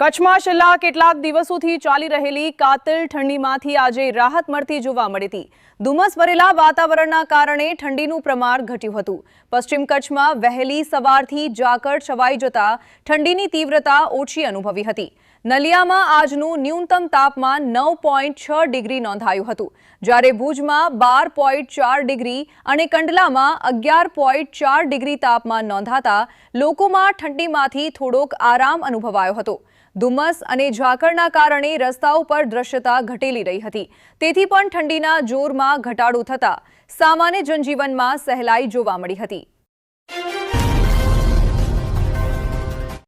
કચ્છમાં છેલ્લા કેટલાક દિવસોથી ચાલી રહેલી કાતિલ ઠંડીમાંથી આજે રાહત મળતી જોવા મળી હતી. ધુમ્મસ ભરેલા વાતાવરણના કારણે ઠંડીનું પ્રમાણ ઘટ્યું હતું. પશ્ચિમ કચ્છમાં વહેલી સવારથી ઝાકળ છવાઈ જતા ઠંડીની તીવ્રતા ઓછી અનુભવી હતી. નલિયામાં આજનું ન્યૂનતમ તાપમાન નવ પોઈન્ટ છ ડિગ્રી નોંધાયું હતું. જ્યારે ભુજમાં બાર પોઈન્ટ ચાર ડિગ્રી અને કંડલામાં અગિયાર પોઈન્ટ ચાર ડિગ્રી તાપમાન નોંધાતા લોકોમાં ઠંડીમાંથી થોડોક આરામ અનુભવાયો હતો. ધુમ્મસ અને ઝાકળના કારણે રસ્તાઓ પર દ્રશ્યતા ઘટેલી રહી હતી. તેથી પણ ઠંડીના જોરમાં ઘટાડો થતા સામાન્ય જનજીવનમાં સહેલાઈ જોવા મળી હતી.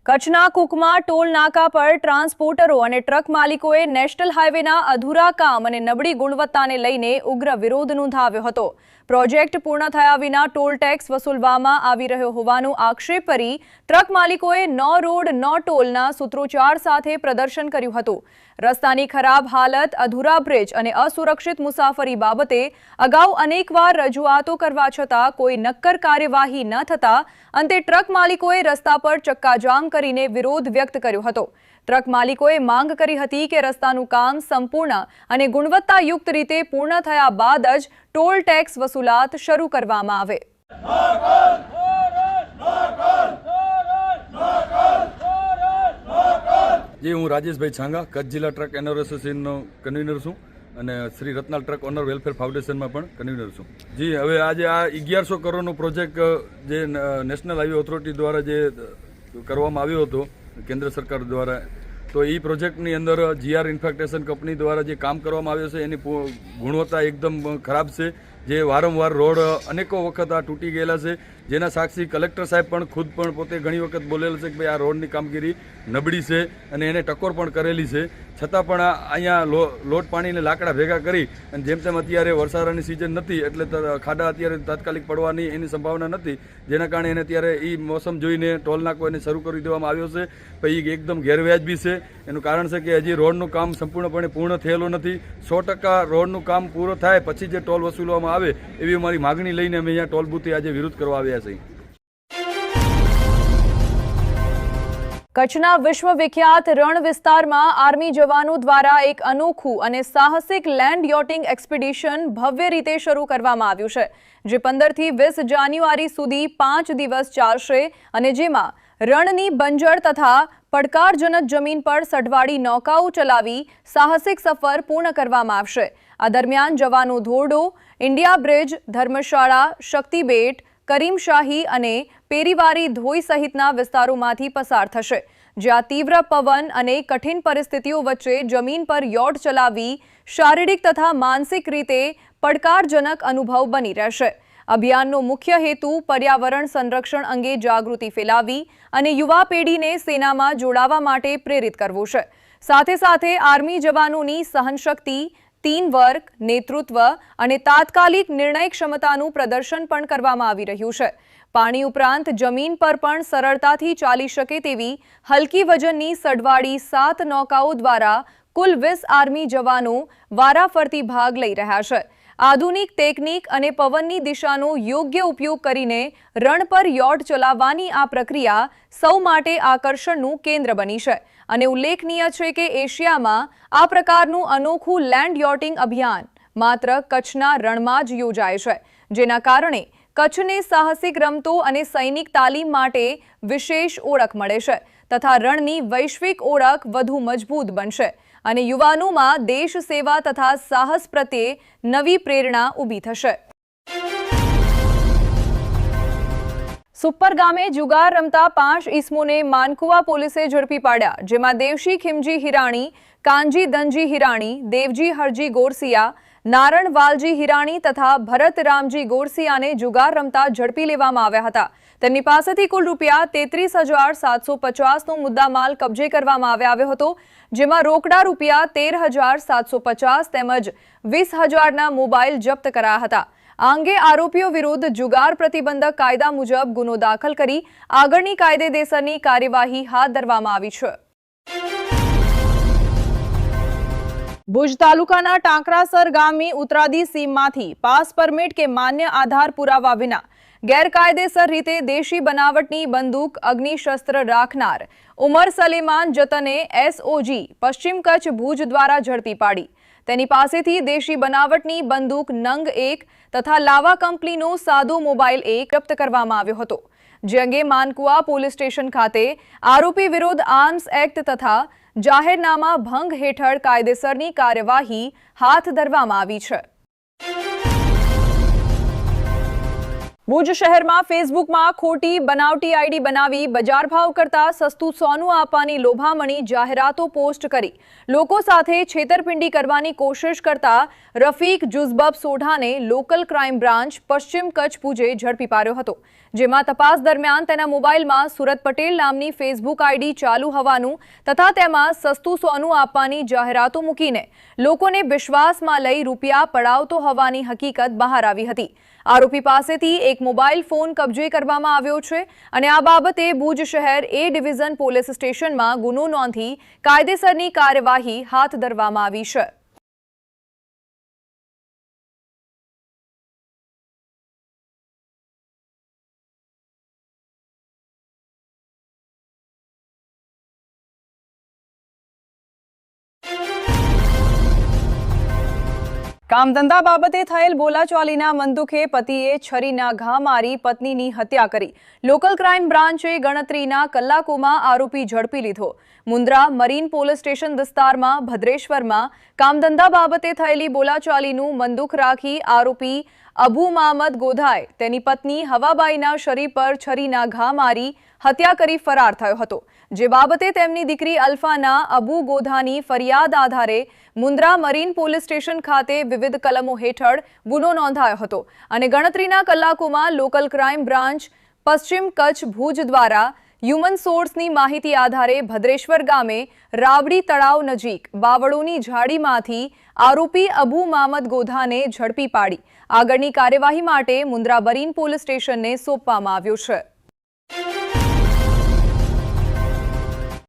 કચ્છના કુકમાં ટોલ નાકા પર ટ્રાન્સપોર્ટરો અને ટ્રક માલિકોએ નેશનલ હાઈવેના અધૂરા કામ અને નબળી ગુણવત્તાને લઈને ઉગ્ર વિરોધ નોંધાવ્યો હતો. પ્રોજેક્ટ પૂર્ણ થયા વિના ટોલ ટેક્સ વસૂલવામાં આવી રહ્યો હોવાનો આક્ષેપ કરી ટ્રક માલિકોએ નો રોડ, નો ટોલના સૂત્રોચ્ચાર સાથે પ્રદર્શન કર્યું હતું. રસ્તાની ખરાબ હાલત, અધૂરા બ્રિજ અને અસુરક્ષિત મુસાફરી બાબતે અગાઉ અનેકવાર રજૂઆતો કરવા છતાં કોઈ નક્કર કાર્યવાહી ન થતાં અંતે ટ્રક માલિકોએ રસ્તા પર ચક્કાજામ કરીને વિરોધ વ્યક્ત કર્યો હતો. ટ્રક માલિકોએ માંગ કરી હતી કે રસ્તાનું કામ સંપૂર્ણ અને ગુણવત્તાયુક્ત રીતે પૂર્ણ થયા બાદ જ ટોલ ટેક્સ વસૂલાત શરૂ કરવામાં આવે. જે, હું રાજેશભાઈ છાંગા, કચ્છ જિલ્લા ટ્રક એનર એસોસિએશનનો કન્વીનર છું અને Shri Ratnal truck owner welfare ફાઉન્ડેશનમાં પણ કન્વીનર છું. જી, હવે આજે આ અગિયારસો કરોડનો પ્રોજેક્ટ જે નેશનલ હાઈવે ઓથોરિટી દ્વારા જે કરવામાં આવ્યો હતો કેન્દ્ર સરકાર દ્વારા. તો એ પ્રોજેક્ટની અંદર જીઆર ઇન્ફેક્ટેશન કંપની દ્વારા જે કામ કરવામાં આવ્યું છે, એની ગુણવત્તા એકદમ ખરાબ છે. જે વારંવાર રોડ અનેકો વખત આ તૂટી ગયેલા છે. જેના સાક્ષી કલેક્ટર સાહેબ પણ ખુદ પણ પોતે ઘણી વખત બોલેલ છે કે ભાઈ આ રોડની કામગીરી નબળી છે અને એને ટકોર પણ કરેલી છે. છતાં પણ અહીંયા લોટ પાણીને લાકડા ભેગા કરી અને જેમ તેમ અત્યારે વરસાદની સિઝન નથી એટલે ખાડા અત્યારે તાત્કાલિક પડવાની એની સંભાવના નથી. જેના કારણે એને અત્યારે એ મોસમ જોઈને ટોલ નાકો એને શરૂ કરી દેવામાં આવ્યો છે. પછી એકદમ ગેરવ્યાજબી છે. એનું કારણ છે કે હજી રોડનું કામ સંપૂર્ણપણે પૂર્ણ થયેલું નથી. સો ટકા રોડનું કામ પૂરું થાય પછી જે ટોલ વસૂલવામાં આવે એવી અમારી માગણી લઈને અમે અહીંયા ટોલ બુથે આજે વિરોધ કરવા આવ્યા છીએ કચ્છના વિશ્વવિખ્યાત રણ વિસ્તારમાં આર્મી જવાનો દ્વારા એક અનોખું અને સાહસિક લેન્ડ યોટિંગ એક્સપિડિશન ભવ્ય રીતે શરૂ કરવામાં આવ્યું છે, જે પંદરથી વીસ જાન્યુઆરી સુધી પાંચ દિવસ ચાલશે અને જેમાં રણની બંજર તથા પડકારજનક જમીન પર સઢવાડી નૌકાઓ ચલાવી સાહસિક સફર પૂર્ણ કરવામાં આવશે. આ દરમિયાન જવાનો ધોરડો, ઇન્ડિયા બ્રિજ, ધર્મશાળા શક્તિબેટ કરીમશાહી અને પેરીવારી ધોઈ સહિતના વિસ્તારોમાંથી પસાર થશે, જ્યાં તીવ્ર પવન અને કઠિન પરિસ્થિતિઓ વચ્ચે જમીન પર યોટ ચલાવી શારીરિક તથા માનસિક રીતે પડકારજનક અનુભવ બની રહેશે. અભિયાનનો મુખ્ય હેતુ પર્યાવરણ સંરક્ષણ અંગે જાગૃતિ ફેલાવી અને યુવા પેઢીને સેનામાં જોડાવા માટે પ્રેરિત કરવું છે. સાથે સાથે આર્મી જવાનોની સહનશક્તિ ટીમ વર્ક નેતૃત્વ અને તાત્કાલિક નિર્ણય ક્ષમતાનું પ્રદર્શન પણ કરવામાં આવી રહ્યું છે. પાણી ઉપરાંત જમીન પર પણ સરળતાથી ચાલી શકે તેવી હલકી વજનની સડવાળી સાત નૌકાઓ દ્વારા કુલ વીસ આર્મી જવાનો વારાફરતી ભાગ લઈ રહ્યા છે. આધુનિક ટેકનિક અને પવનની દિશાનો યોગ્ય ઉપયોગ કરીને રણ પર યોટ ચલાવવાની આ પ્રક્રિયા સૌ માટે આકર્ષણનું કેન્દ્ર બની છે. અને ઉલ્લેખનીય છે કે એશિયામાં આ પ્રકારનું અનોખું લેન્ડ યોટિંગ અભિયાન માત્ર કચ્છના રણમાં જ યોજાય છે, જેના કારણે કચ્છને સાહસિક રમતો અને સૈનિક તાલીમ માટે વિશેષ ઓળખ મળે છે તથા રણની વૈશ્વિક ઓળખ વધુ મજબૂત બનશે. અને યુવાનોમાં દેશ સેવા તથા સાહસ પ્રત્યે નવી પ્રેરણા ઊભી થશે. સુપર ગામે જુગાર રમતા પાંચ ઈસમોને માનકુવા પોલીસે ઝડપી પાડ્યા, જેમાં દેવશી ખીમજી હિરાણી, કાનજી દનજી હિરાણી, દેવજી હરજી ગોરસિયા, નારણ વાલજી હિરાણી તથા ભરત રામજી ગોરસિયાને જુગાર રમતા ઝડપી લેવામાં આવ્યા હતા. તેમની પાસેથી કુલ રૂપિયા તેત્રીસ હજાર સાતસો પચાસનો મુદ્દામાલ કબજે કરવામાં આવ્યા હતો, જેમાં રોકડા રૂપિયા તેર હજાર સાતસો પચાસ તેમજ વીસ હજારના મોબાઈલ જપ્ત કરાયા હતા. આ અંગે આરોપીઓ વિરુદ્ધ જુગાર પ્રતિબંધક કાયદા મુજબ ગુનો દાખલ કરી આગળની કાયદેસરની કાર્યવાહી હાથ ધરવામાં આવી છે. ભુજ તાલુકાના ટાંકરાસર ગામની ઉતરાદી સીમમાંથી પાસ પરમિટ કે માન્ય આધાર પુરાવા વિના ગેરકાયદેસર રીતે દેશી બનાવટની બંદૂક, અગ્નિશસ્ત્ર રાખનાર ઉમર સલેમાન જતને એસઓજી પશ્ચિમ કચ્છ ભુજ દ્વારા ઝડપી પાડી. તેની પાસેથી દેશી બનાવટની બંદૂક નંગ એક તથા લાવા કંપનીનો સાદો મોબાઈલ એક જપ્ત કરવામાં આવ્યો હતો. જે અંગે માનકુવા પોલીસ સ્ટેશન ખાતે આરોપી વિરુદ્ધ આર્મ્સ એક્ટ તથા જાહેરનામા ભંગ હેઠળ કાયદેસરની કાર્યવાહી હાથ ધરવામાં આવી છે. ભુજ શહેરમાં ફેસબુકમાં ખોટી બનાવટી આઈડી બનાવી બજાર ભાવ કરતા સસ્તું સોનું આપવાની લોભામણી જાહેરાતો પોસ્ટ કરી. લોકો સાથે છેતરપિંડી કરવાની કોશિશ કરતા રફીક જુઝબબ સોઢાને લોકલ ક્રાઇમ બ્રાન્ચ પશ્ચિમ કચ્છ ભુજે ઝડપી પાડ્યો હતો. જેમાં તપાસ દરમિયાન તેના મોબાઈલમાં સુરત પટેલ નામની ફેસબુક આઈડી ચાલુ હોવાનું તથા તેમાં સસ્તું સોનું આપવાની જાહેરાતો મૂકીને લોકોને વિશ્વાસમાં લઈ રૂપિયા પડાવતો હોવાની હકીકત બહાર આવી હતી. આરોપી પાસેથી એક મોબાઈલ ફોન કબજે કરવામાં આવ્યો છે અને આ બાબતે ભુજ શહેર એ ડિવિઝન પોલીસ સ્ટેશનમાં ગુનો નોંધી કાયદેસરની કાર્યવાહી હાથ ધરવામાં આવી છે. કામધંધા બાબતે થયેલ બોલાચાલીના મંદુખે પતિએ છરીના ઘા મારી પત્નીની હત્યા કરી. લોકલ ક્રાઇમ બ્રાન્ચે ગણતરીના કલાકોમાં આરોપી ઝડપી લીધો. મુન્દ્રા મરીન પોલીસ સ્ટેશન વિસ્તારમાં, ભદ્રેશ્વરમાં કામધંધા બાબતે થયેલી બોલાચાલીનું મંદુખ રાખી આરોપી અબુ મામદ ગોધાએ તેની પત્ની હવાબાઈના શરીર પર છરીના ઘા મારી હત્યા કરી ફરાર થયો હતો. જે બાબતે તેમની દીકરી અલ્ફાના અબુ ગોધાની ફરિયાદ આધારે મુન્દ્રા મરીન પોલીસ સ્ટેશન ખાતે વિવિધ કલમો હેઠળ ગુનો નોંધાયો હતો અને ગણતરીના કલાકોમાં લોકલ ક્રાઇમ બ્રાન્ચ, પશ્ચિમ કચ્છ ભુજ દ્વારા હ્યુમન સોર્સની માહિતી આધારે ભદ્રેશ્વર ગામે રાવડી તળાવ નજીક બાવળોની ઝાડીમાંથી આરોપી અબુ મામદ ગોધાને ઝડપી પાડી. આગળની કાર્યવાહી માટે મુન્દ્રા બરીન પોલીસ સ્ટેશનને સોંપવામાં આવ્યો છે.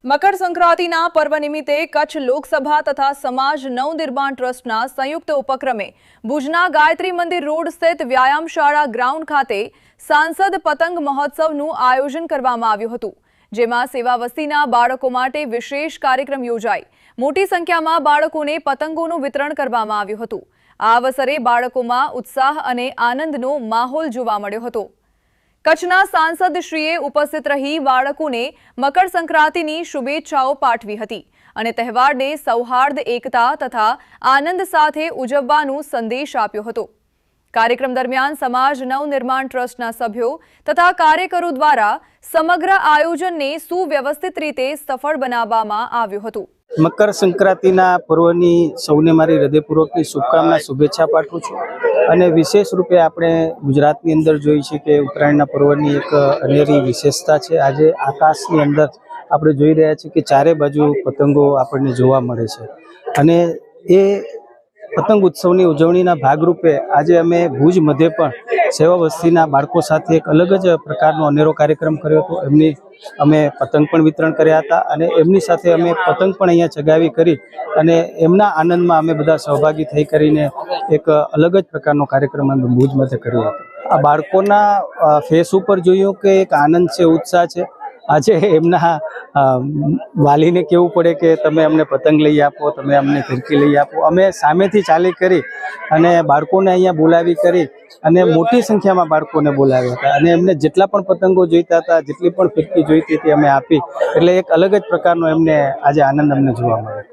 મકર સંક્રાંતિના પર્વ નિમિત્તે કચ્છ લોકસભા તથા સમાજ નવનિર્માણ ટ્રસ્ટના સંયુક્ત ઉપક્રમે ભુજના ગાયત્રી મંદિર રોડ સ્થિત વ્યાયામશાળા ગ્રાઉન્ડ ખાતે સાંસદ પતંગ મહોત્સવનું આયોજન કરવામાં આવ્યું હતું, જેમાં સેવા વસ્તીના બાળકો માટે વિશેષ કાર્યક્રમ યોજાઈ મોટી સંખ્યામાં બાળકોને પતંગોનું વિતરણ કરવામાં આવ્યું હતું. આ અવસરે બાળકોમાં ઉત્સાહ અને આનંદનો માહોલ જોવા મળ્યો હતો. કચ્છના સાંસદશ્રીએ ઉપસ્થિત રહી બાળકોને મકર સંક્રાંતિની શુભેચ્છાઓ પાઠવી હતી અને તહેવારને સૌહાર્દ, એકતા તથા આનંદ સાથે ઉજવવાનો સંદેશ આપ્યો હતો. કાર્યક્રમ દરમિયાન સમાજ નવનિર્માણ ટ્રસ્ટના સભ્યો તથા કાર્યકરો દ્વારા સમગ્ર આયોજનને સુવ્યવસ્થિત રીતે સફળ બનાવવામાં આવ્યું હતું. મકર સંક્રાંતિના પર્વની સૌને મારી હૃદયપૂર્વકની શુભકામના, શુભેચ્છા પાઠવું છું. અને વિશેષ રૂપે આપણે ગુજરાતની અંદર જોઈએ છીએ કે ઉત્તરાયણના પર્વની એક અનેરી વિશેષતા છે. આજે આકાશની અંદર આપણે જોઈ રહ્યા છીએ કે ચારે બાજુ પતંગો આપણને જોવા મળે છે. અને એ પતંગ ઉત્સવની ઉજવણીના ભાગરૂપે આજે અમે ભુજ મધ્ય પણ સેવા વસ્તીના બાળકો સાથે એક અલગ જ પ્રકારનો અનેરો કાર્યક્રમ કર્યો હતો. એમની અમે પતંગ પણ વિતરણ કર્યા હતા અને એમની સાથે અમે પતંગ પણ અહીંયા ચગાવી કરી અને એમના આનંદમાં અમે બધા સહભાગી થઈ કરીને એક અલગ જ પ્રકારનો કાર્યક્રમ અમે ભુજ મધ્યે કર્યો હતો. આ બાળકોના ફેસ ઉપર જોયું કે એક આનંદ છે, ઉત્સાહ છે. આજે એમના વાલીને કહેવું પડે કે તમે અમને પતંગ લઈ આપો, તમે અમને ફિરકી લઈ આપો. અમે સામેથી ચાલી કરી અને બાળકોને અહીંયા બોલાવી કરી અને મોટી સંખ્યામાં બાળકોને બોલાવ્યા હતા. અને એમને જેટલા પણ પતંગો જોઈતા હતા, જેટલી પણ ફિરકી જોઈતી હતી અમે આપી. એટલે એક અલગ જ પ્રકારનો એમને આજે આનંદ અમને જોવા મળ્યો.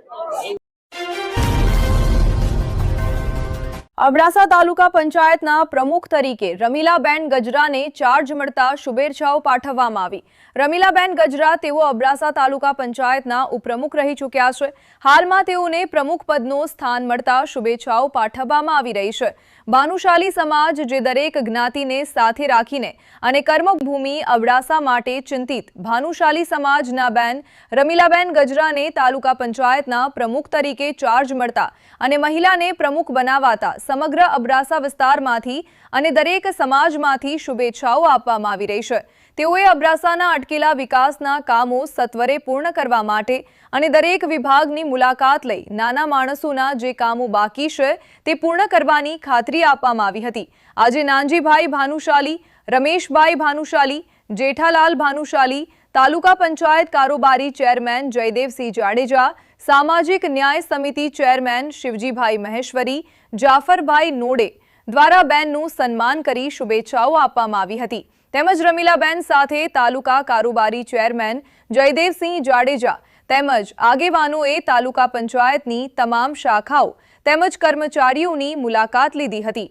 અબડાસા તાલુકા પંચાયતના પ્રમુખ તરીકે રમીલાબેન ગજરાને ચાર્જ મળતા શુભેચ્છાઓ પાઠવવામાં આવી. રમીલાબેન ગજરા તેઓ અબડાસા તાલુકા પંચાયતના ઉપપ્રમુખ રહી ચૂક્યા છે. હાલમાં તેઓને પ્રમુખ પદનો સ્થાન મળતા શુભેચ્છાઓ પાઠવવામાં આવી રહી છે. ભાનુશાલી સમાજ જે દરેક જ્ઞાતિને સાથે રાખીને અને કર્મભૂમિ અબડાસા માટે ચિંતિત ભાનુશાલી સમાજના બેન રમીલાબેન ગજરાને તાલુકા પંચાયતના પ્રમુખ તરીકે ચાર્જ મળતા અને મહિલાને પ્રમુખ બનાવાતા સમગ્ર અબડાસા વિસ્તારમાંથી અને દરેક સમાજમાંથી શુભેચ્છાઓ આપવામાં આવી રહી છે. તેઓએ અબડાસાના અટકેલા વિકાસના કામો સત્વરે પૂર્ણ કરવા માટે અને દરેક વિભાગની મુલાકાત લઈ નાના માણસોના જે કામો બાકી છે તે પૂર્ણ કરવાની ખાતરી આપવામાં આવી હતી. આજે નાનજીભાઈ ભાનુશાલી, રમેશભાઈ ભાનુશાલી, જેઠાલાલ ભાનુશાલી, તાલુકા પંચાયત કારોબારી ચેરમેન જયદેવસિંહ જાડેજા, સામાજિક ન્યાય સમિતિ ચેરમેન શિવજીભાઈ મહેશ્વરી, જાફરભાઈ નોડે દ્વારા બેનનું સન્માન કરી શુભેચ્છાઓ આપવામાં આવી હતી. તેમજ રમીલાબેન સાથે તાલુકા કારોબારી ચેરમેન જયદેવસિંહ જાડેજા તેમજ આગેવાનોએ તાલુકા પંચાયતની તમામ શાખાઓ તેમજ કર્મચારીઓની મુલાકાત લીધી હતી.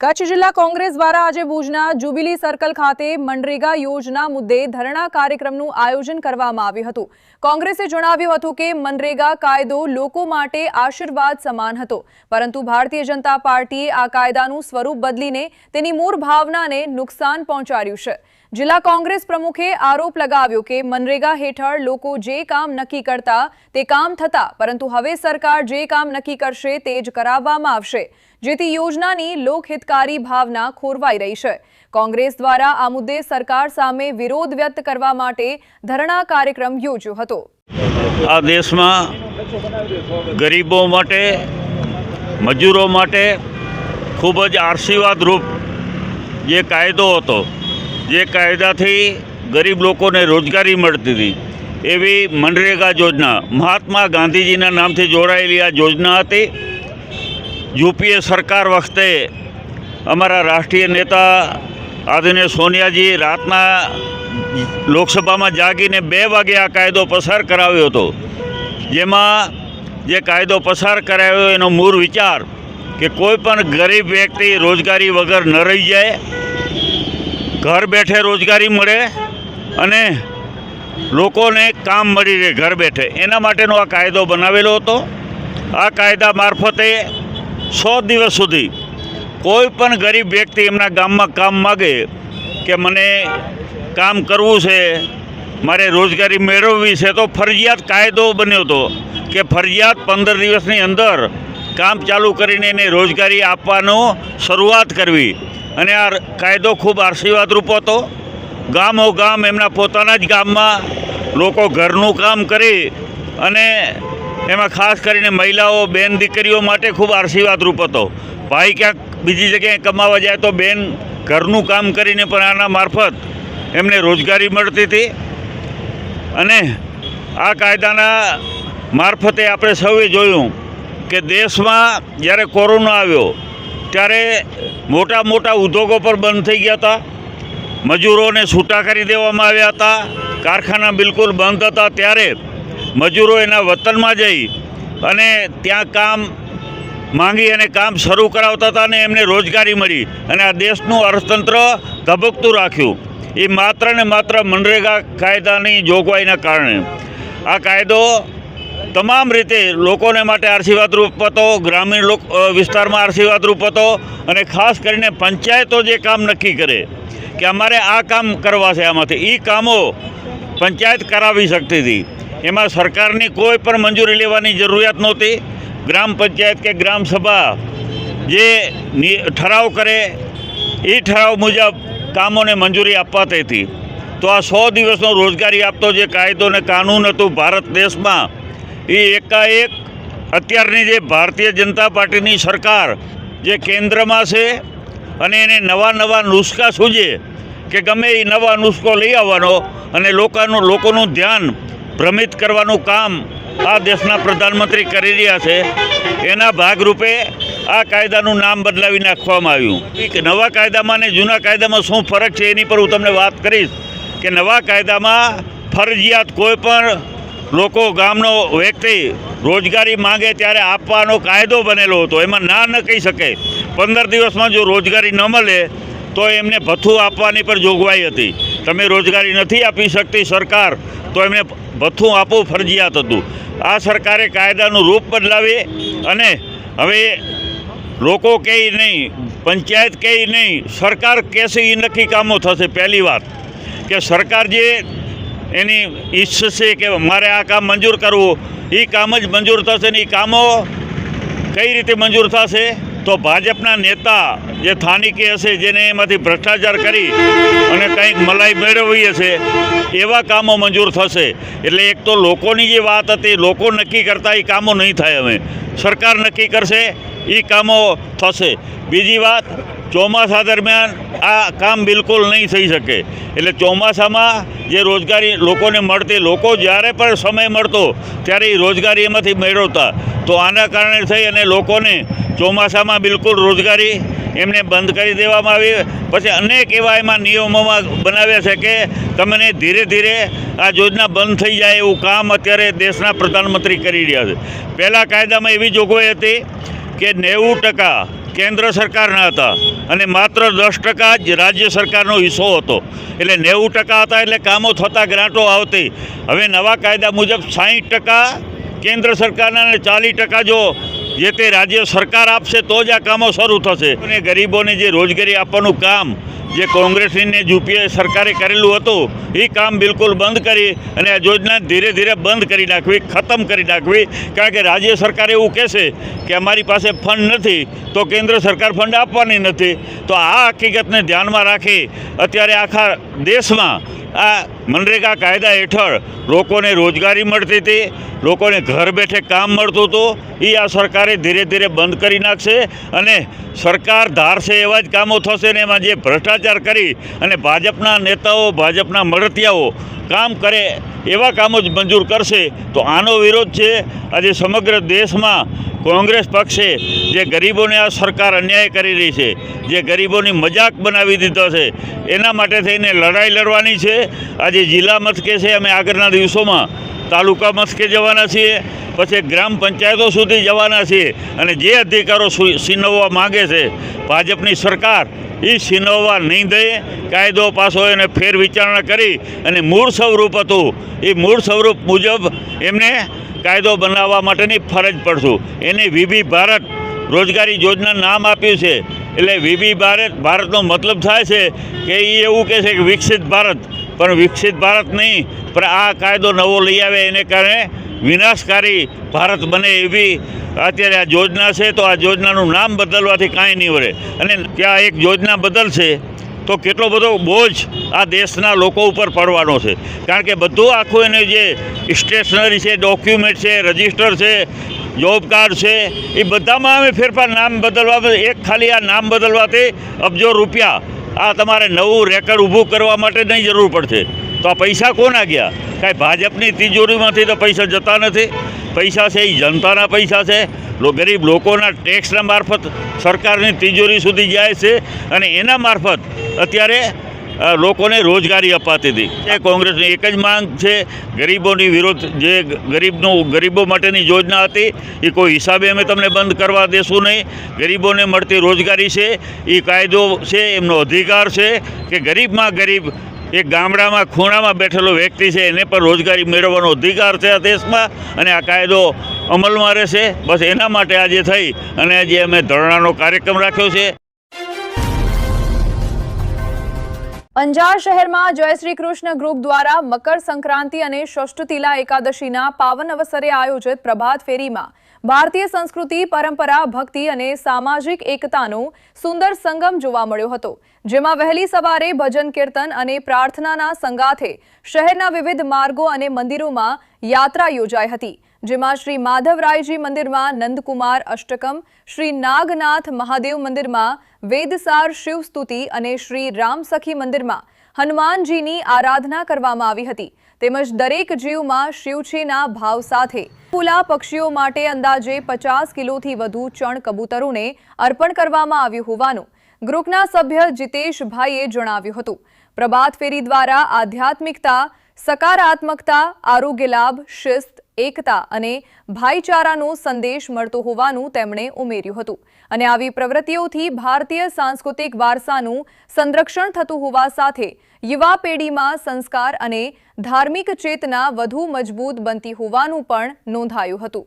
કચ્છ જિલ્લા કોંગ્રેસ દ્વારા આજે ભુજના જુબિલી સર્કલ ખાતે મનરેગા યોજના મુદ્દે ધરણા કાર્યક્રમનું આયોજન કરવામાં આવ્યું હતું. કોંગ્રેસે જણાવ્યું હતું કે મનરેગા કાયદો લોકો માટે આશીર્વાદ સમાન હતો, પરંતુ ભારતીય જનતા પાર્ટીએ આ કાયદાનું સ્વરૂપ બદલીને તેની મૂળ ભાવનાને નુકસાન પહોંચાડ્યું છે. જિલ્લા કોંગ્રેસ પ્રમુખે આરોપ લગાવ્યો કે મનરેગા હેઠળ લોકો જે કામ નક્કી કરતા તે કામ થતા, પરંતુ હવે સરકાર જે કામ નક્કી કરશે તે જ કરાવવામાં આવશે, જેથી યોજનાની લોકહિતકારી ભાવના ખોરવાઈ રહી છે. કોંગ્રેસ દ્વારા આ મુદ્દે સરકાર સામે વિરોધ વ્યક્ત કરવા માટે ધરણા કાર્યક્રમ યોજ્યો હતો. આ દેશમાં ગરીબો માટે, મજૂરો માટે ખૂબ જ આશીર્વાદરૂપ જે કાયદો હતો જે કાયદાથી ગરીબ લોકોને રોજગારી મળતી હતી, એવી મનરેગા યોજના, મહાત્મા ગાંધીજીના નામથી જોડાયેલી આ યોજના હતી. યુપીએ સરકાર વખતે અમારા રાષ્ટ્રીય નેતા આદરણીય સોનિયાજી રાતના લોકસભામાં જાગીને બે વાગે આ કાયદો પસાર કરાવ્યો હતો. જેમાં જે કાયદો પસાર કરાયો એનો મૂળ વિચાર કે કોઈ પણ ગરીબ વ્યક્તિ રોજગારી વગર ન રહી જાય ઘર બેઠે રોજગારી મળે અને લોકોને કામ મળી રહે ઘર બેઠે. એના માટેનો આ કાયદો બનાવેલો હતો. આ કાયદા મારફતે સો દિવસ સુધી કોઈ પણ ગરીબ વ્યક્તિ એમના ગામમાં કામ માગે કે મને કામ કરવું છે, મારે રોજગારી મેળવવી છે, તો ફરજિયાત કાયદો બન્યો હતો કે ફરજિયાત પંદર દિવસની અંદર કામ ચાલુ કરીને એને રોજગારી આપવાનો શરૂઆત કરવી. અને આ કાયદો ખૂબ આશીર્વાદરૂપ હતો. ગામો ગામ એમના પોતાના જ ગામમાં લોકો ઘરનું કામ કરી અને એમાં ખાસ કરીને મહિલાઓ, બેન દીકરીઓ માટે ખૂબ આશીર્વાદરૂપ હતો. ભાઈ ક્યાંક બીજી જગ્યાએ કમાવા જાય તો બેન ઘરનું કામ કરીને પણ આના મારફત એમને રોજગારી મળતી હતી. અને આ કાયદાના મારફતે આપણે સૌએ જોયું કે દેશમાં જ્યારે કોરોના આવ્યો ત્યારે મોટા મોટા ઉદ્યોગો પર બંધ થઈ ગયા હતા. મજૂરોને છૂટા કરી દેવામાં આવ્યા હતા. કારખાના બિલકુલ બંધ હતા. ત્યારે મજૂરો એના વતનમાં જઈ અને ત્યાં કામ માંગી અને કામ શરૂ કરાવતા હતા અને એમને રોજગારી મળી અને આ દેશનું અર્થતંત્ર ધબકતું રાખ્યું. એ માત્ર ને માત્ર મનરેગા કાયદાની જોગવાઈના કારણે. આ કાયદો તમામ રીતે લોકોને માટે આશીર્વાદરૂપ હતો, ગ્રામીણ વિસ્તારમાં આશીર્વાદરૂપ હતો અને ખાસ કરીને પંચાયતો જે કામ નક્કી કરે કે અમારે આ કામ કરવા છે આમાંથી એ કામો પંચાયત કરાવી શકતી હતી. એમાં સરકારની કોઈ પણ મંજૂરી લેવાની જરૂરિયાત નહોતી. ગ્રામ પંચાયત કે ગ્રામ સભા જે ઠરાવ કરે એ ઠરાવ મુજબ કામોને મંજૂરી આપવાતી હતી. તો આ સો દિવસનો રોજગારી આપતો જે કાયદો ને કાનૂન હતું ભારત દેશમાં એ એકાએક અત્યારની જે ભારતીય જનતા પાર્ટીની સરકાર જે કેન્દ્રમાં છે અને એને નવા નવા નુસ્ખા સૂજે કે ગમે એ નવા નુસ્ખો લઈ આવવાનો અને લોકોનું લોકોનું ધ્યાન ભ્રમિત કરવાનું કામ આ દેશના પ્રધાનમંત્રી કરી રહ્યા છે, એના ભાગરૂપે આ કાયદાનું નામ બદલાવી નાખવામાં આવ્યું. કે નવા કાયદામાં અને જૂના કાયદામાં શું ફરક છે એની પર હું તમને વાત કરીશ કે નવા કાયદામાં ફરજિયાત કોઈ પણ લોકો ગામનો વ્યક્તિ રોજગારી માંગે ત્યારે આપવાનો કાયદો બનેલો હતો. એમાં ના ન કહી શકે. પંદર દિવસમાં જો રોજગારી ન મળે, તો એમને ભથ્થું આપવાની પણ જોગવાઈ હતી. તમે રોજગારી નથી આપી શકતી સરકાર, તો એમને ભથ્થું આપવું ફરજિયાત હતું. આ સરકારે કાયદાનું રૂપ બદલાવી અને હવે લોકો કહે નહીં, પંચાયત કહે નહીં, સરકાર કહેશે એ નક્કી કામો થશે. પહેલી વાત કે સરકાર જે એની ઈચ્છશે કે મારે આ કામ મંજૂર કરવું. એ કામ જ મંજૂર થશે ને એ કામો કઈ રીતે મંજૂર થશે? તો ભાજપના નેતા જે સ્થાનિકે હશે, જેને એમાંથી ભ્રષ્ટાચાર કરી અને કંઈક મલાઈ મેળવી હશે એવા કામો મંજૂર થશે. એટલે એક તો લોકોની જે વાત હતી, લોકો નક્કી કરતા એ કામો નહીં થાય હવે. સરકાર નક્કી કરશે એ કામો થશે. બીજી વાત ચોમાસા દરમિયાન આ કામ બિલકુલ નહીં થઈ શકે. એટલે ચોમાસામાં જે રોજગારી લોકોને મળતી, લોકો જ્યારે પણ સમય મળતો, ત્યારે એ રોજગારી એમાંથી મેળવતા. તો આના કારણે થઈ અને લોકોને ચોમાસામાં બિલકુલ રોજગારી એમને બંધ કરી દેવામાં આવી. પછી અનેક એવા એમાં નિયમોમાં બનાવ્યા છે કે તમને ધીરે ધીરે આ યોજના બંધ થઈ જાય એવું કામ અત્યારે દેશના પ્રધાનમંત્રી કરી રહ્યા છે. પહેલાં કાયદામાં એવી જોગવાઈ હતી કે નેવું ટકા કેન્દ્ર સરકારના હતા અને માત્ર દસ ટકા જ રાજ્ય સરકારનો હિસ્સો હતો. એટલે નેવું ટકા હતા એટલે કામો થતા ગ્રાન્ટો આવતી. હવે નવા કાયદા મુજબ સાહીઠ ટકા કેન્દ્ર સરકારના અને ચાલીસ ટકા જો જે તે રાજ્ય સરકાર આપશે તો જ આ કામો શરૂ થશે. અને ગરીબોને જે રોજગારી આપવાનું કામ જે કોંગ્રેસની યુપીએ સરકારે કરેલું હતું એ કામ બિલકુલ બંધ કરી અને આ યોજના ધીરે ધીરે બંધ કરી નાખવી, ખતમ કરી નાખવી. કારણ કે રાજ્ય સરકાર એવું કહેશે કે અમારી પાસે ફંડ નથી, તો કેન્દ્ર સરકાર ફંડ આપવાની નથી. તો આ હકીકતને ધ્યાનમાં રાખી અત્યારે આખા દેશમાં આ મનરેગા કાયદા હેઠળ લોકોને રોજગારી મળતી હતી, લોકોને ઘર બેઠે કામ મળતું હતું એ આ સરકારે ધીરે ધીરે બંધ કરી નાખશે અને સરકાર ધારશે એવા જ કામો થશે ને એમાં જે ભ્રષ્ટાચાર કરી અને ભાજપના નેતાઓ, ભાજપના મળતિયાઓ કામ કરે એવા કામો જ મંજૂર કરશે, તો આનો વિરોધ છે આજે સમગ્ર દેશમાં કોંગ્રેસ પક્ષે જે ગરીબોને આ સરકાર અન્યાય કરી રહી છે, જે ગરીબોની મજાક બનાવી દીધો છે, એના માટે થઈને લડાઈ લડવાની છે. આજે જિલ્લા મથકે છે, અમે આગળના દિવસોમાં તાલુકા મથકે જવાના છીએ. પછી ગ્રામ પંચાયતો સુધી જવાના છીએ અને જે અધિકારો છીનવવા માગે છે, ભાજપની સરકાર એ છીનવવા નહીં દે, કાયદો પાસો એને ફેર વિચારણા કરી અને મૂળ સ્વરૂપ હતું. એ મૂળ સ્વરૂપ મુજબ એમને કાયદો બનાવવા માટેની ફરજ પડશું. એને વીબી ભારત રોજગારી યોજના નામ આપ્યું છે. એટલે વીબી ભારત, ભારતનો મતલબ થાય છે કે એ એવું કહે છે કે વિકસિત ભારત. પણ વિકસિત ભારત નહીં, પણ આ કાયદો નવો લઈ આવે એને કારણે વિનાશકારી ભારત બને એવી અત્યારે આ યોજના છે. તો આ યોજનાનું નામ બદલવાથી કાંઈ નહીં વળે. અને ત્યાં એક યોજના બદલશે તો કેટલો બધો બોજ આ દેશના લોકો ઉપર પડવાનો છે. કારણ કે બધું આખું એને જે સ્ટેશનરી છે, ડોક્યુમેન્ટ છે, રજિસ્ટર છે જોબ કાર્ડ છે, એ બધામાં અમે ફેરફાર નામ બદલવા એક ખાલી આ નામ બદલવાથી અબજો રૂપિયા આ તમારે નવું રેકર્ડ ઊભું કરવા માટે નહીં જરૂર પડશે. તો આ પૈસા કોના ગયા? કાંઈ ભાજપની તિજોરીમાંથી તો પૈસા જતા નથી. પૈસા છે એ જનતાના પૈસા છે. ગરીબ લોકોના ટેક્સના મારફત સરકારની તિજોરી સુધી જાય છે. અને એના મારફત અત્યારે લોકોને રોજગારી અપાતી હતી. એ કોંગ્રેસની એક જ માંગ છે, ગરીબોની વિરોધ જે ગરીબનું, ગરીબો માટેની યોજના હતી, એ કોઈ હિસાબે અમે તમને બંધ કરવા દેશું નહીં. ગરીબોને મળતી રોજગારી છે, એ કાયદો છે, એમનો અધિકાર છે કે ગરીબમાં ગરીબ, એક ગામડામાં, ખૂણામાં બેઠેલો વ્યક્તિ છે, એને પણ રોજગારી મેળવવાનો અધિકાર છે આ દેશમાં અને આ કાયદો અમલમાં રહેશે. બસ એના માટે આજે થઈ અને આજે અમે ધરણાનો કાર્યક્રમ રાખ્યો છે. અંજાર શહેરમાં જય શ્રી કૃષ્ણ ગ્રુપ દ્વારા મકર સંક્રાંતિ અને ષષ્ઠતિલા એકાદશીના પાવન અવસરે આયોજિત પ્રભાત ફેરીમાં ભારતીય સંસ્કૃતિ, પરંપરા, ભક્તિ અને સામાજિક એકતાનો સુંદર સંગમ જોવા મળ્યો હતો, જેમાં વહેલી સવારે ભજન કીર્તન અને પ્રાર્થનાના સંગાથે શહેરના વિવિધ માર્ગો અને મંદિરોમાં યાત્રા યોજાઈ હતી. જેમાં શ્રી માધવરાયજી મંદિરમાં નંદકુમાર અષ્ટકમ, શ્રી નાગનાથ મહાદેવ મંદિરમાં વેદસાર શિવસ્તુતિ અને શ્રી રામસખી મંદિરમાં હનુમાનજીની આરાધના કરવામાં આવી હતી. તેમજ દરેક જીવમાં શિવજીના ભાવ સાથે ફૂલા પક્ષીઓ માટે અંદાજે પચાસ કિલોથી વધુ ચણ કબૂતરોને અર્પણ કરવામાં આવ્યું હોવાનું ગ્રુપના સભ્ય જીતેશભાઈએ જણાવ્યું હતું. પ્રભાત ફેરી દ્વારા આધ્યાત્મિકતા, સકારાત્મકતા, આરોગ્ય લાભ, શિસ્ત એકતા અને ભાઈચારાનો સંદેશ મળતો હોવાનું તેમણે ઉમેર્યું હતું. અને આવી પ્રવૃત્તિઓથી ભારતીય સાંસ્કૃતિક વારસાનું સંરક્ષણ થતું હોવા સાથે યુવા પેઢીમાં સંસ્કાર અને ધાર્મિક ચેતના વધુ મજબૂત બનતી હોવાનું પણ નોંધાયું હતું.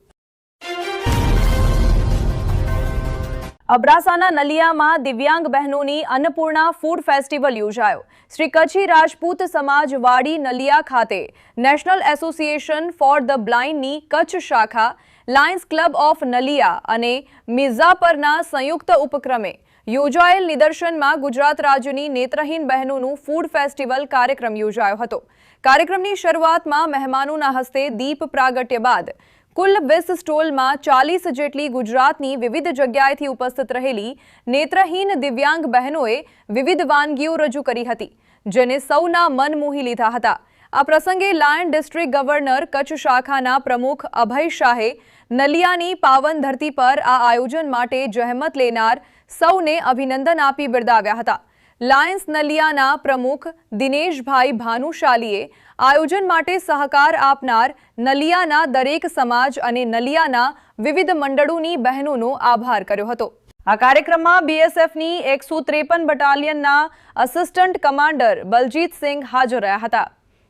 અબડાસાના નલિયામાં દિવ્યાંગ બહેનોની અન્નપૂર્ણા ફૂડ ફેસ્ટિવલ યોજાયો. શ્રી કચ્છી રાજપૂત સમાજ વાડી નલિયા ખાતે નેશનલ એસોસિએશન ફોર ધ બ્લાઇન્ડની કચ્છ શાખા, લાયન્સ ક્લબ ઓફ નલિયા અને મિર્ઝાપરના સંયુક્ત ઉપક્રમે યોજાયેલ નિદર્શનમાં ગુજરાત રાજ્યની નેત્રહીન બહેનોનું ફૂડ ફેસ્ટિવલ કાર્યક્રમ યોજાયો હતો. કાર્યક્રમની શરૂઆતમાં મહેમાનોના હસ્તે દીપ પ્રાગટ્ય બાદ કુલ વીસ સ્ટોલમાં ચાલીસ જેટલી ગુજરાતની વિવિધ જગ્યાએથી ઉપસ્થિત રહેલી નેત્રહીન દિવ્યાંગ બહેનોએ વિવિધ વાનગીઓ રજૂ કરી હતી, જેને સૌના મન મોહી લીધા હતા. આ પ્રસંગે લાયન ડિસ્ટ્રિક્ટ ગવર્નર કચ્છ શાખાના પ્રમુખ અભય શાહે નલિયાની પાવન ધરતી પર આ આયોજન માટે જહેમત લેનાર સૌને અભિનંદન આપી બિરદાવ્યા હતા. લાયન્સ નલિયાના પ્રમુખ દિનેશભાઈ ભાનુશાલીએ આયોજન માટે સહકાર આપનાર નલિયાના દરેક સમાજ અને નલિયાના વિવિધ મંડળોની બહેનોનો આભાર કર્યો હતો. આ કાર્યક્રમમાં બીએસએફની એકસો ત્રેપન બટાલિયનના અસિસ્ટન્ટ કમાન્ડર બલજીતસિંહ હાજર રહ્યા હતા.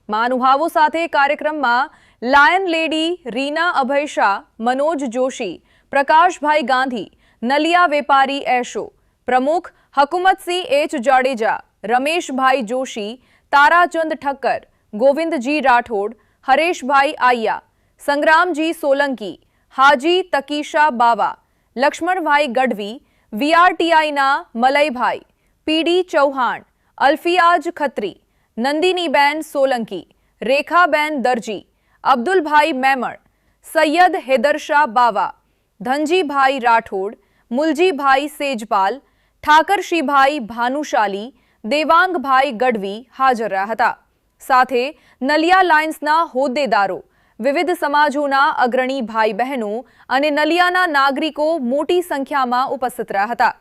મહાનુભાવો સાથે કાર્યક્રમમાં લાયન લેડી રીના અભય શાહ, મનોજ જોશી, પ્રકાશભાઈ ગાંધી, નલિયા વેપારી એશો, પ્રમુખ હકુમતસિંહ એચ જાડેજા, રમેશભાઈ જોશી, તારાચંદ ઠક્કર ગોવિંદજી રાઠોડ, હરેશભાઈ આયા સંગ્રામજી સોલંકી, હાજી તકીશા બાવા, લક્ષ્મણભાઈ ગઢવી, વીઆરટીઆઈના મલયભાઈ, પીડી ચૌહાણ, અલ્ફિયાજ ખત્રી, નંદિનીબેન સોલંકી, રેખાબેન દરજી, અબ્દુલભાઈ મેમણ, સૈયદ હેદરશા બાવા, ધનજીભાઈ રાઠોડ, મુલજીભાઈ સેજપાલ, ઠાકરશીભાઈ ભાનુશાલી, દેવાંગભાઈ ગઢવી હાજર રહ્યા હતા. સાથે નલિયા લાયન્સના હોદ્દેદારો, વિવિધ સમાજોના અગ્રણી ભાઈ બહેનો અને નલિયાના નાગરિકો મોટી સંખ્યામાં ઉપસ્થિત રહ્યા હતા.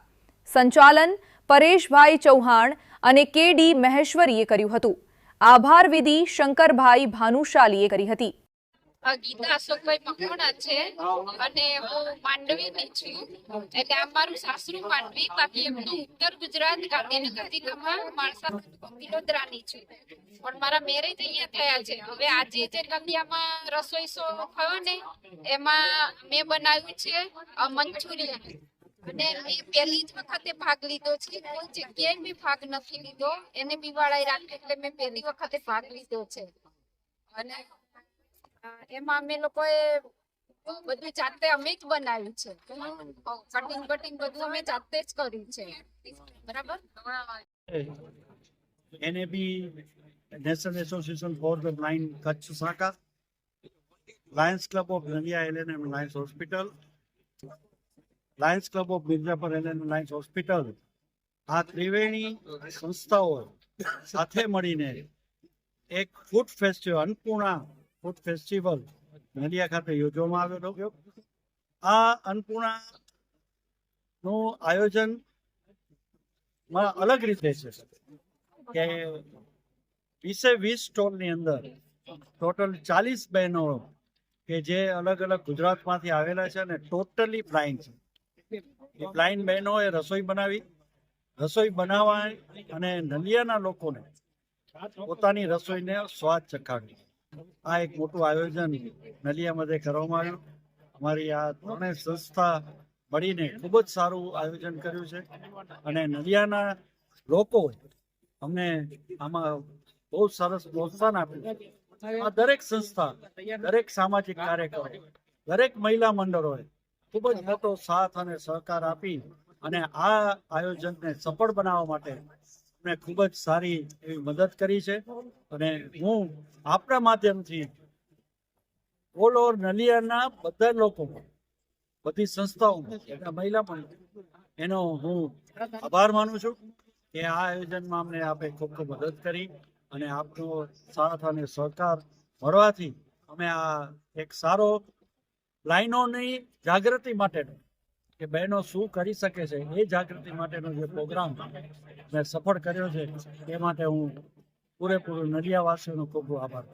સંચાલન પરેશભાઈ ચૌહાણ અને કે ડી મહેશ્વરીએ કર્યું હતું. આભાર વિધિ શંકરભાઈ ભાનુશાલીએ કરી હતી. ગીતા અશોકભાઈ મકવાણા છે અને હું માંડવીની છું. એટલે આ મારું સાસરું માંડવી, બાકી એમનું ઉત્તર ગુજરાત ગાંધીનગર જિલ્લામાં માણસા વિલોદરાની છું. પણ મારા મેરેજ અહીંયા થયા છે. હવે આજે જે નલિયામાં રસોઈ શો થયો ને, એમાં મેં બનાવ્યું છે મંચુરિયન. અને મેં પહેલી જ વખતે ભાગ લીધો છે. કોઈ જગ્યાએ મેં ભાગ નથી લીધો. એને બિવાળાઈ રાખી એટલે મેં પહેલી વખતે ભાગ લીધો છે. અને એમાં અમે લોકોએ બધું જાતે અમે જ બનાવ્યું છે કટિંગ કટિંગ બધું અમે જાતે જ કર્યું છે બરાબર NAB National Association for the Blind Kutch Saka, Lions Club of Nadia LNM Lions Hospital, Lions Club of Mirzapur LNM Lions Hospital, આ ત્રિવેણી સંસ્થાઓ સાથે મળીને એક food festival Annapurna food festival Naliya ખાતે યોજવામાં આવેલો આ અન્નપૂર્ણા નું આયોજનમાં અલગ રીતે છે. કે વીસે વીસ સ્ટોલની અંદર ટોટલ ચાલીસ બહેનો કે જે અલગ અલગ ગુજરાતમાંથી આવેલા છે અને ટોટલી બ્લાઇન્ડ છે. એ બ્લાઇન્ડ બહેનોએ રસોઈ બનાવી, રસોઈ બનાવવા અને નલિયાના લોકોને પોતાની રસોઈને સ્વાદ ચખાડ્યો આ એક મોટું આયોજન નલિયામાં કરવામાં આવ્યું, અમારી આ ત્રણેય સંસ્થા મળીને ખૂબ જ સારું આયોજન કર્યું છે. અને નલિયાના લોકો અમને આમાં બહુ સરસ પ્રોત્સાહન આપ્યું આ દરેક સંસ્થા, દરેક સામાજિક કાર્યક્રમ દરેક મહિલા મંડળોએ ખૂબ જ મોટો સાથ અને સહકાર આપી અને આ આયોજનને સફળ બનાવવા માટે અમને ખૂબ જ સારી એવી મદદ કરી છે. અને હું આપણા માધ્યમથી ઓલ ઓવર નલિયાના બધા લોકો બધી સંસ્થાઓ મહિલા પણ એનો હું આભાર માનું છું કે આ આયોજનમાં અમને આપે ખૂબ ખૂબ મદદ કરી અને આપનો સાથ અને સહકાર મળવાથી અમે આ એક સારો લાઈનોની જાગૃતિ માટેનો કે બહેનો શું કરી શકે છે એ જાગૃતિ માટેનો જે પ્રોગ્રામ મેં સફળ કર્યો છે તે માટે હું પૂરેપૂરું નલિયાવાસીઓનો ખૂબ ખૂબ આભાર.